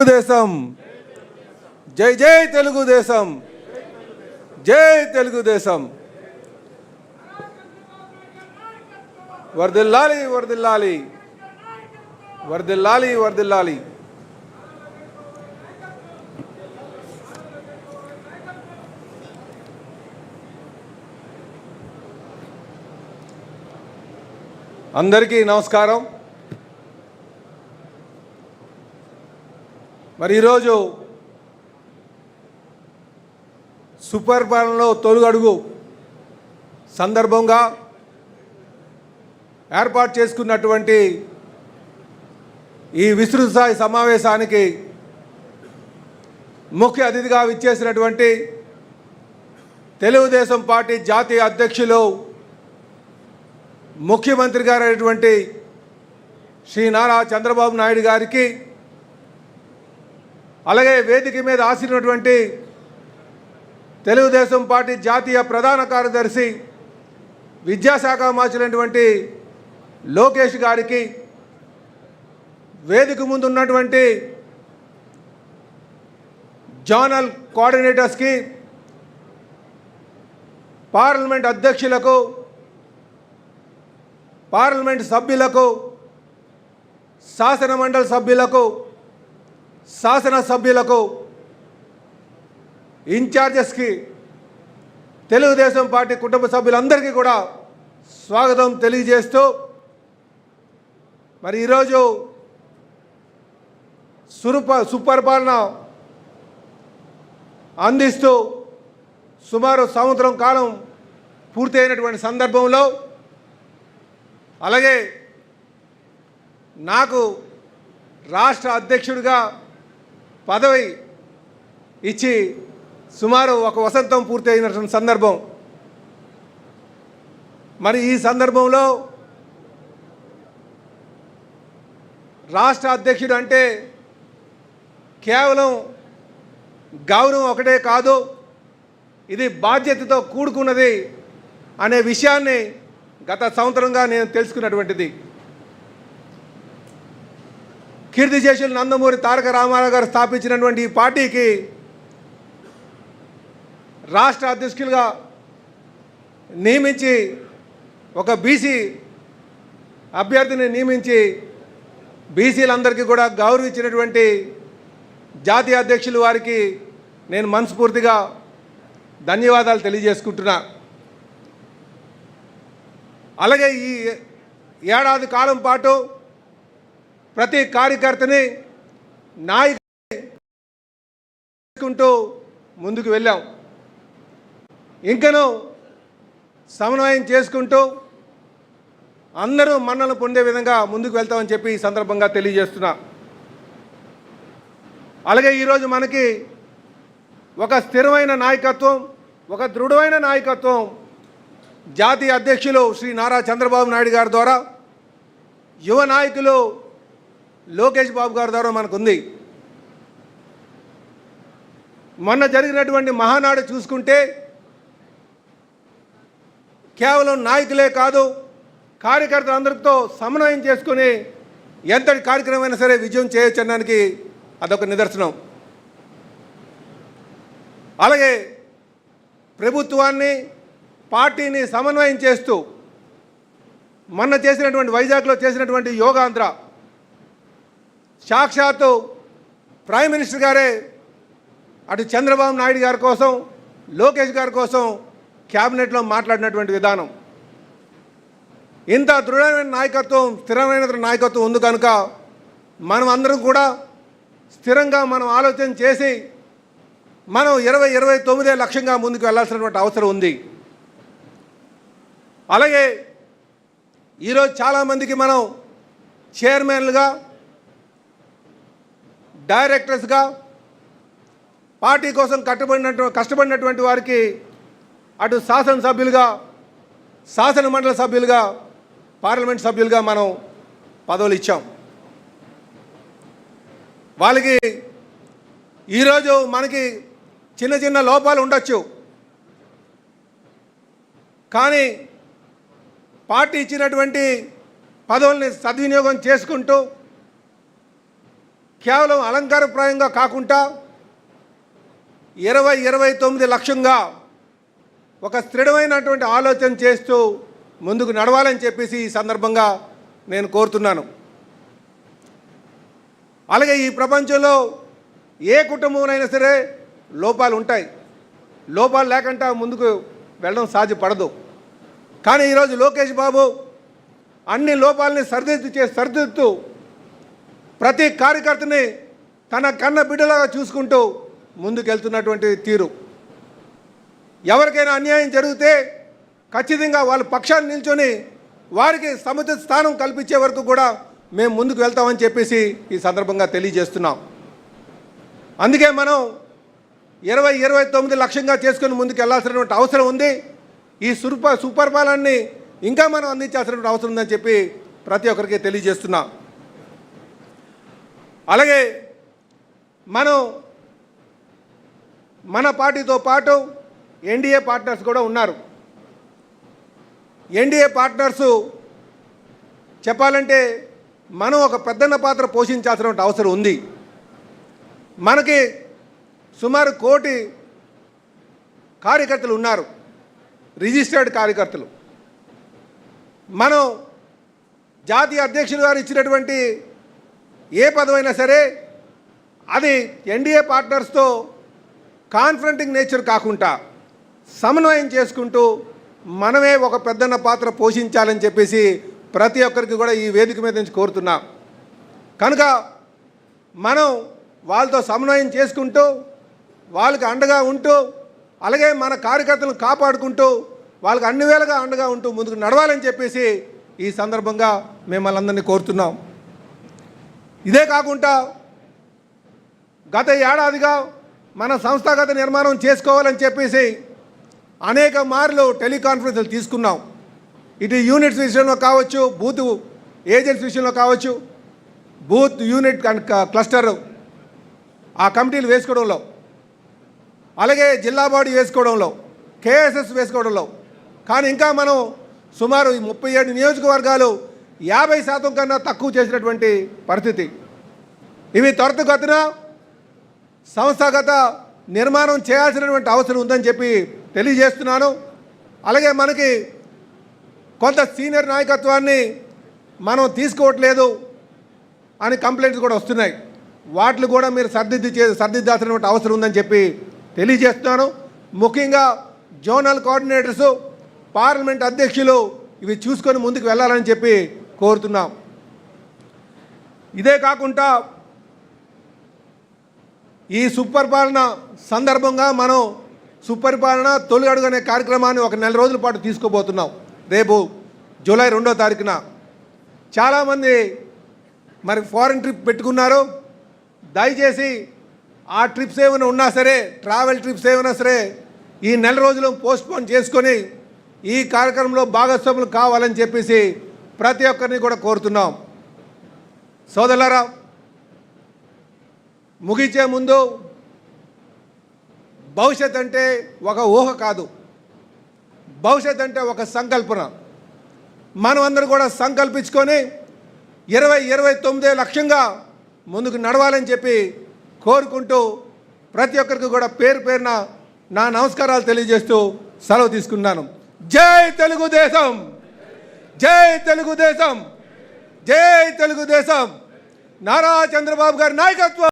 తెలుగుదేశం. జై జై తెలుగుదేశం. జై తెలుగుదేశం. వరదిల్లాలి వరదిల్లాలి వరదిల్లాలి వరదిల్లాలి అందరికీ నమస్కారం. మరి ఈరోజు సూపర్ పాలనలో సందర్భంగా ఏర్పాటు చేసుకున్నటువంటి ఈ విస్తృత స్థాయి సమావేశానికి ముఖ్య అతిథిగా విచ్చేసినటువంటి తెలుగుదేశం పార్టీ జాతీయ అధ్యక్షులు ముఖ్యమంత్రి గారైనటువంటి శ్రీ నారా చంద్రబాబు నాయుడు గారికి అలాగే వేదిక మీద ఆసినటువంటి తెలుగుదేశం పార్టీ జాతీయ ప్రధాన కార్యదర్శి విద్యాశాఖ మార్చినటువంటి లోకేష్ గారికి వేదిక ముందు ఉన్నటువంటి జోనల్ కోఆర్డినేటర్స్కి పార్లమెంట్ అధ్యక్షులకు పార్లమెంట్ సభ్యులకు శాసనమండలి సభ్యులకు శాసన సభ్యులకు ఇన్ఛార్జెస్కి తెలుగుదేశం పార్టీ కుటుంబ సభ్యులందరికీ కూడా స్వాగతం తెలియజేస్తూ మరి ఈరోజు సురుప సుపరిపాలన అందిస్తూ సుమారు సంవత్సరం కాలం పూర్తయినటువంటి సందర్భంలో అలాగే నాకు రాష్ట్ర అధ్యక్షుడిగా పదవి ఇచ్చి సుమారు ఒక వసంతం పూర్తయినటువంటి సందర్భం. మరి ఈ సందర్భంలో రాష్ట్ర అధ్యక్షుడు అంటే కేవలం గౌరవం ఒకటే కాదు ఇది బాధ్యతతో కూడుకున్నది అనే విషయాన్ని గత సంవత్సరంగా నేను తెలుసుకున్నటువంటిది. కీర్తిశేషులు నందమూరి తారక రామారావు గారు స్థాపించినటువంటి ఈ పార్టీకి రాష్ట్ర అధ్యక్షులుగా నియమించి ఒక బీసీ అభ్యర్థిని నియమించి బీసీలందరికీ కూడా గౌరవించినటువంటి జాతీయ అధ్యక్షులు వారికి నేను మనస్ఫూర్తిగా ధన్యవాదాలు తెలియజేసుకుంటున్నా. అలాగే ఈ ఏడాది కాలం పాటు ప్రతి కార్యకర్తని నాయకుంటూ ముందుకు వెళ్ళాం. ఇంకనూ సమన్వయం చేసుకుంటూ అందరూ మన్నలు పొందే విధంగా ముందుకు వెళ్తామని చెప్పి ఈ సందర్భంగా తెలియజేస్తున్నా. అలాగే ఈరోజు మనకి ఒక స్థిరమైన నాయకత్వం ఒక దృఢమైన నాయకత్వం జాతీయ అధ్యక్షులు శ్రీ నారా చంద్రబాబు నాయుడు గారి ద్వారా యువ నాయకులు లోకేష్ బాబు గారి ద్వారా మనకుంది. మొన్న జరిగినటువంటి మహానాడు చూసుకుంటే కేవలం నాయకులే కాదు కార్యకర్తలందరితో సమన్వయం చేసుకుని ఎంతటి కార్యక్రమమైనా సరే విజయం చేయొచ్చు అనడానికి అదొక నిదర్శనం. అలాగే ప్రభుత్వాన్ని పార్టీని సమన్వయం చేస్తూ మొన్న చేసినటువంటి వైజాగ్లో చేసినటువంటి యోగాంధ్ర సాక్షాత్తు ప్రైమ్ మినిస్టర్ గారే అటు చంద్రబాబు నాయుడు గారి కోసం లోకేష్ గారి కోసం క్యాబినెట్లో మాట్లాడినటువంటి విధానం. ఇంత దృఢమైన నాయకత్వం స్థిరమైన నాయకత్వం ఉంది కనుక మనం అందరం కూడా స్థిరంగా మనం ఆలోచన చేసి మనం ఇరవై ఇరవై తొమ్మిదే లక్ష్యంగా ముందుకు వెళ్ళాల్సినటువంటి అవసరం ఉంది. అలాగే ఈరోజు చాలామందికి మనం చైర్మన్లుగా డైరెక్టర్స్గా పార్టీ కోసం కట్టబడినట్టు కష్టపడినటువంటి వారికి అటు శాసనసభ్యులుగా శాసన మండలి సభ్యులుగా పార్లమెంట్ సభ్యులుగా మనం పదవులు ఇచ్చాం. వాళ్ళకి ఈరోజు మనకి చిన్న చిన్న లోపాలు ఉండొచ్చు. కానీ పార్టీ ఇచ్చినటువంటి పదవుల్ని సద్వినియోగం చేసుకుంటూ కేవలం అలంకారప్రాయంగా కాకుండా ఇరవై ఇరవై తొమ్మిది లక్ష్యంగా ఒక స్థిరమైనటువంటి ఆలోచన చేస్తూ ముందుకు నడవాలని చెప్పేసి ఈ సందర్భంగా నేను కోరుతున్నాను. అలాగే ఈ ప్రపంచంలో ఏ కుటుంబంలోనైనా సరే లోపాలు ఉంటాయి. లోపాలు లేకుండా ముందుకు వెళ్ళడం సాధ్యపడదు. కానీ ఈరోజు లోకేష్ బాబు అన్ని లోపాలని సరిదిద్దు చే సరిదిద్దుతూ ప్రతి కార్యకర్తని తన కన్న బిడ్డలాగా చూసుకుంటూ ముందుకెళ్తున్నటువంటి తీరు. ఎవరికైనా అన్యాయం జరిగితే ఖచ్చితంగా వాళ్ళ పక్షాన్ని నిల్చొని వారికి సముచిత స్థానం కల్పించే వరకు కూడా మేము ముందుకు వెళ్తామని చెప్పేసి ఈ సందర్భంగా తెలియజేస్తున్నాం. అందుకే మనం ఇరవై ఇరవై తొమ్మిది లక్ష్యంగా చేసుకుని ముందుకు వెళ్ళాల్సినటువంటి అవసరం ఉంది. ఈ సుప సుపరిపాలనని ఇంకా మనం అందించాల్సినటువంటి అవసరం ఉందని చెప్పి ప్రతి ఒక్కరికి తెలియజేస్తున్నాం. అలాగే మనం మన పార్టీతో పాటు ఎన్డీఏ పార్ట్నర్స్ కూడా ఉన్నారు. ఎన్డీఏ పార్ట్నర్సు చెప్పాలంటే మనం ఒక పెద్దన్న పాత్ర పోషించాల్సిన అవసరం ఉంది. మనకి సుమారు కోటి కార్యకర్తలు ఉన్నారు. రిజిస్టర్డ్ కార్యకర్తలు. మనం జాతీయ అధ్యక్షులు గారు ఇచ్చినటువంటి ఏ పదవైనా సరే అది ఎన్డీఏ పార్ట్నర్స్తో కాన్ఫరెంటింగ్ నేచర్ కాకుండా సమన్వయం చేసుకుంటూ మనమే ఒక పెద్దన్న పాత్ర పోషించాలని చెప్పేసి ప్రతి ఒక్కరికి కూడా ఈ వేదిక మీద నుంచి కోరుతున్నా. కనుక మనం వాళ్ళతో సమన్వయం చేసుకుంటూ వాళ్ళకి అండగా ఉంటూ అలాగే మన కార్యకర్తలను కాపాడుకుంటూ వాళ్ళకి అన్ని వేళగా అండగా ఉంటూ ముందుకు నడవాలని చెప్పేసి ఈ సందర్భంగా మిమ్మల్ని అందరినీ కోరుతున్నాం. ఇదే కాకుండా గత ఏడాదిగా మన సంస్థాగత నిర్మాణం చేసుకోవాలని చెప్పేసి అనేక మార్లు టెలికాన్ఫరెన్స్లు తీసుకున్నాం. ఇటు యూనిట్స్ విషయంలో కావచ్చు బూత్ ఏజెంట్స్ విషయంలో కావచ్చు బూత్ యూనిట్ అండ్ క్లస్టర్ ఆ కమిటీలు వేసుకోవడంలో అలాగే జిల్లా బాడీ వేసుకోవడంలో కేఎస్ఎస్ వేసుకోవడంలో కానీ ఇంకా మనం సుమారు ఈ ముప్పై ఏడు నియోజకవర్గాలు యాభై శాతం కన్నా తక్కువ చేసినటువంటి పరిస్థితి. ఇవి త్వరితగతిన సంస్థాగత నిర్మాణం చేయాల్సినటువంటి అవసరం ఉందని చెప్పి తెలియజేస్తున్నాను. అలాగే మనకి కొంత సీనియర్ నాయకత్వాన్ని మనం తీసుకోవట్లేదు అని కంప్లైంట్స్ కూడా వస్తున్నాయి. వాటిని కూడా మీరు సర్దిద్ది చే సర్దిద్దాల్సినటువంటి అవసరం ఉందని చెప్పి తెలియజేస్తున్నాను. ముఖ్యంగా జోనల్ కోఆర్డినేటర్సు పార్లమెంట్ అధ్యక్షులు ఇవి చూసుకొని ముందుకు వెళ్ళాలని చెప్పి కోరుతున్నాం. ఇదే కాకుండా ఈ సుపరిపాలన సందర్భంగా మనం సుపరిపాలన తొలి అడుగు అనే కార్యక్రమాన్ని ఒక నెల రోజుల పాటు తీసుకోబోతున్నాం. రేపు జూలై రెండో తారీఖున. చాలామంది మరి ఫారెన్ ట్రిప్ పెట్టుకున్నారు. దయచేసి ఆ ట్రిప్స్ ఏమైనా ఉన్నా సరే ట్రావెల్ ట్రిప్స్ ఏమైనా సరే ఈ నెల రోజులు పోస్ట్పోన్ చేసుకొని ఈ కార్యక్రమంలో భాగస్వాములు కావాలని చెప్పేసి ప్రతి ఒక్కరిని కూడా కోరుతున్నాం. సోదరులరా ముగించే ముందు భవిష్యత్ అంటే ఒక ఊహ కాదు. భవిష్యత్ అంటే ఒక సంకల్పన. మనమందరం కూడా సంకల్పించుకొని ఇరవై ఇరవై తొమ్మిదే లక్ష్యంగా ముందుకు నడవాలని చెప్పి కోరుకుంటూ ప్రతి ఒక్కరికి కూడా పేరు పేరున నా నమస్కారాలు తెలియజేస్తూ సెలవు తీసుకున్నాను. జై తెలుగుదేశం! జై తెలుగుదేశం. జై తెలుగుదేశం. నారా చంద్రబాబు గారి నాయకత్వం.